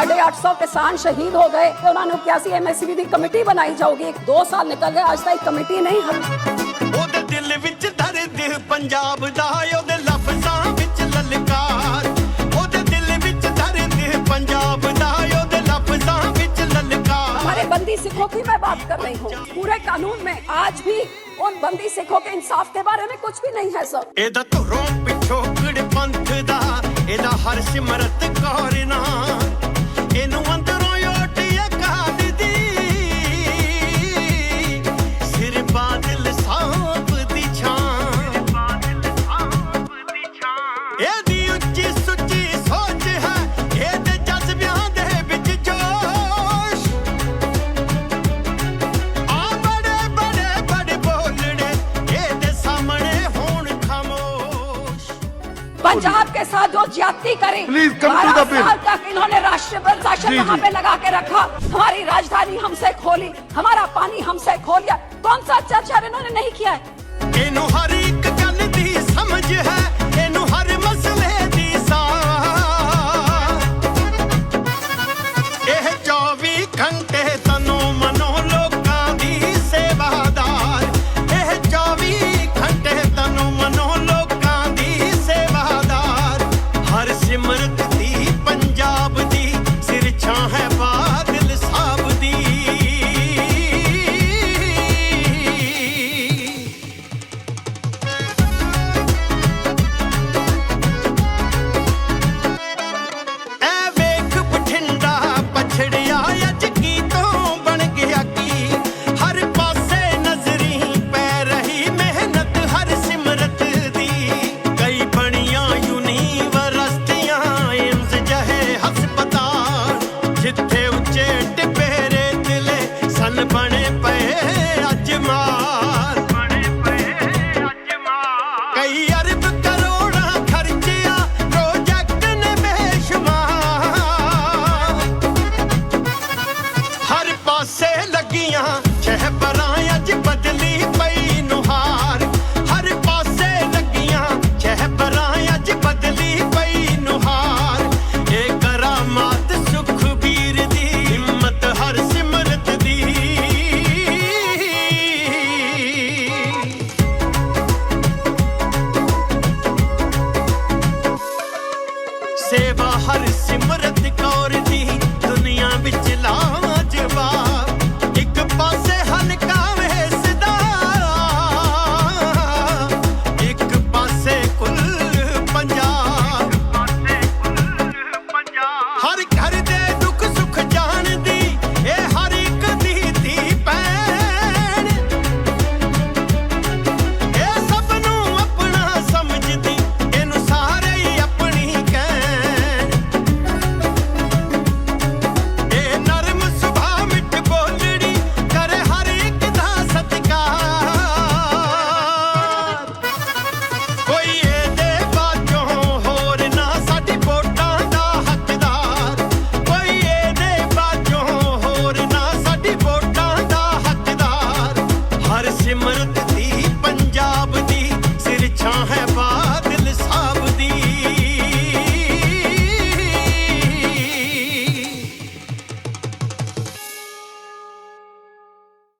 साढ़े आठ सौ किसान शहीद हो गए। तो उन्होंने इक्यासी एम एस की कमेटी बनाई जाओगी। दो साल निकल गए अज तक कमेटी नहीं हल दिल विच धर दिल पंजाब दा ओदे लफ्ज़ां विच ललकार ओदे दिल विच धर दिल पंजाब दा ओदे लफ्ज़ां विच ललकार हमारे बंदी सिखों की मैं बात कर रही हूँ। पूरे कानून में आज भी उन बंदी सिखों के इंसाफ के बारे में कुछ भी नहीं है सर। एदा तो रोम पिछोकड़ पंथ दा एदा हर सिमरत कौर नाम पंजाब के साथ जो ज्यादती करी Please come to the बारह bill. साल तक इन्होंने राष्ट्रीय प्रशासन जी, वहाँ जी। पे लगा के रखा हमारी राजधानी हमसे खोली हमारा पानी हमसे खोल लिया कौन सा अत्याचार इन्होंने नहीं किया है ਇਹਨੂੰ ਹਰ ਇੱਕ ਗੱਲ ਦੀ ਸਮਝ ਹੈ ਇਹਨੂੰ ਹਰ ਮਸਲੇ ਦੀ ਸਾਰ ਇਹ 24 ਘੰਟੇ